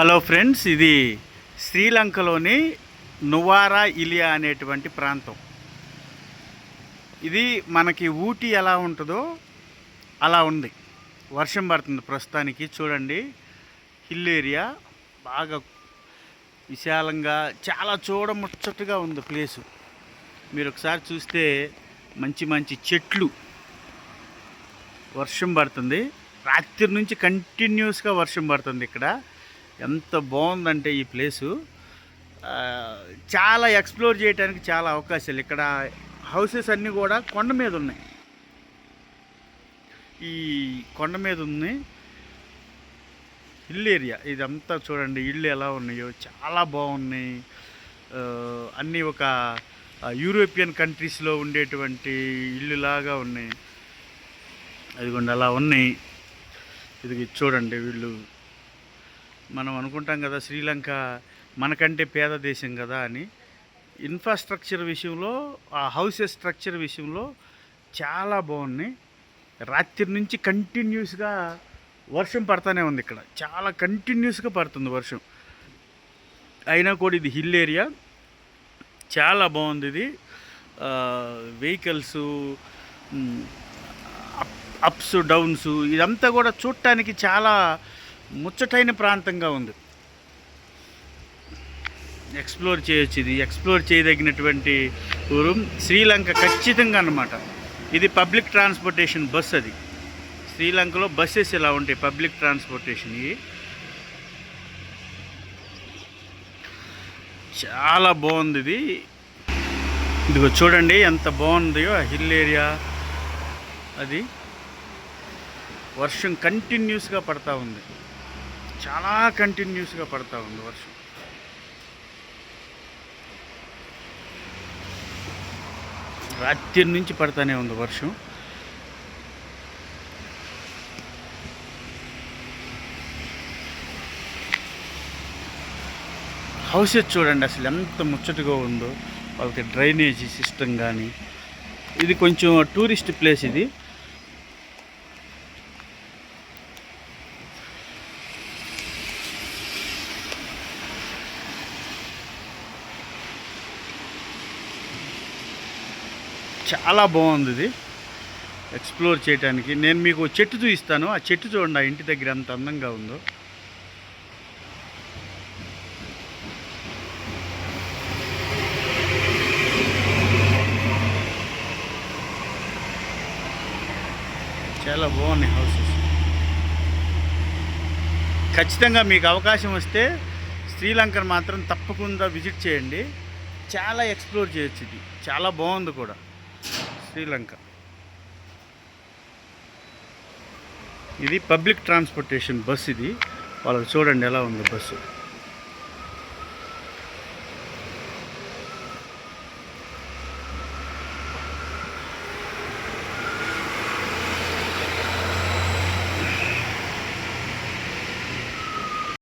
Hello friends ఇది శ్రీలంకలోని నువారా ఇలియా అనేటువంటి ప్రాంతం. ఇది మనకి ఊటీ ఎలా ఉంటుందో అలా ఉంది. వర్షం పడుతుంది ప్రస్తుతానికి చూడండి. హిల్ ఏరియా బాగా విశాలంగా చాలా చూడముచ్చటగా ఉంది ప్లేసు. మీరు ఒకసారి చూస్తే మంచి మంచి చెట్లు. వర్షం పడుతుంది. రాత్రి నుంచి కంటిన్యూస్గా వర్షం పడుతుంది ఇక్కడ. ఎంత బాగుందంటే ఈ ప్లేసు. చాలా ఎక్స్ప్లోర్ చేయడానికి చాలా అవకాశాలు. ఇక్కడ హౌసెస్ అన్నీ కూడా కొండ మీద ఉన్నాయి. ఈ కొండ మీద ఉంది. Hill area. ఇదంతా చూడండి ఇళ్ళు ఎలా ఉన్నాయో. చాలా బాగున్నాయి. అన్నీ ఒక యూరోపియన్ కంట్రీస్లో ఉండేటువంటి ఇల్లులాగా ఉన్నాయి. అదిగోండి అలా ఉన్నాయి. ఇది చూడండి వీళ్ళు. మనం అనుకుంటాం కదా శ్రీలంక మనకంటే పేద దేశం కదా అని. ఇన్ఫ్రాస్ట్రక్చర్ విషయంలో ఆ హౌసెస్ స్ట్రక్చర్ విషయంలో చాలా బాగున్నాయి. రాత్రి నుంచి కంటిన్యూస్గా వర్షం పడతానే ఉంది ఇక్కడ. చాలా కంటిన్యూస్గా పడుతుంది వర్షం. అయినా కూడా ఇది హిల్ ఏరియా. చాలా బాగుంది ఇది. వెహికల్స్ అప్స్ డౌన్స్ ఇదంతా కూడా చూడటానికి చాలా ముచ్చటైన ప్రాంతంగా ఉంది. ఎక్స్ప్లోర్ చేయొచ్చు ఇది. ఎక్స్ప్లోర్ చేయదగినటువంటి ఊరు శ్రీలంక ఖచ్చితంగా అన్నమాట. ఇది పబ్లిక్ ట్రాన్స్పోర్టేషన్ బస్ అది. శ్రీలంకలో బస్సెస్ ఇలా ఉంటాయి? పబ్లిక్ ట్రాన్స్పోర్టేషన్ ఇవి. చాలా బాగుంది ఇది. ఇదిగో చూడండి ఎంత బాగుందో ఆ హిల్ ఏరియా అది. వర్షం కంటిన్యూస్గా పడతా ఉంది. చాలా కంటిన్యూస్గా పడతా ఉంది వర్షం. రాత్రి నుంచి పడతానే ఉంది వర్షం. హౌసెస్ చూడండి అసలు ఎంత ముచ్చటగా ఉందో వాళ్ళకి డ్రైనేజీ సిస్టమ్ కానీ. ఇది కొంచెం టూరిస్ట్ ప్లేస్ ఇది. చాలా బాగుంది ఇది. ఎక్స్ప్లోర్ చేయడానికి నేను మీకు చెట్టు చూపిస్తాను. ఆ చెట్టు చూడండి ఆ ఇంటి దగ్గర ఎంత అందంగా ఉందో. చాలా బాగున్నాయి హౌసెస్ ఖచ్చితంగా మీకు అవకాశం వస్తే శ్రీలంకను మాత్రం తప్పకుండా విజిట్ చేయండి. చాలా ఎక్స్ప్లోర్ చేయొచ్చు ఇది. చాలా బాగుంది కూడా. శ్రీలంక. ఇది పబ్లిక్ ట్రాన్స్పోర్టేషన్ బస్ ఇది. వాళ్ళు చూడండి ఎలా ఉంది బస్సు.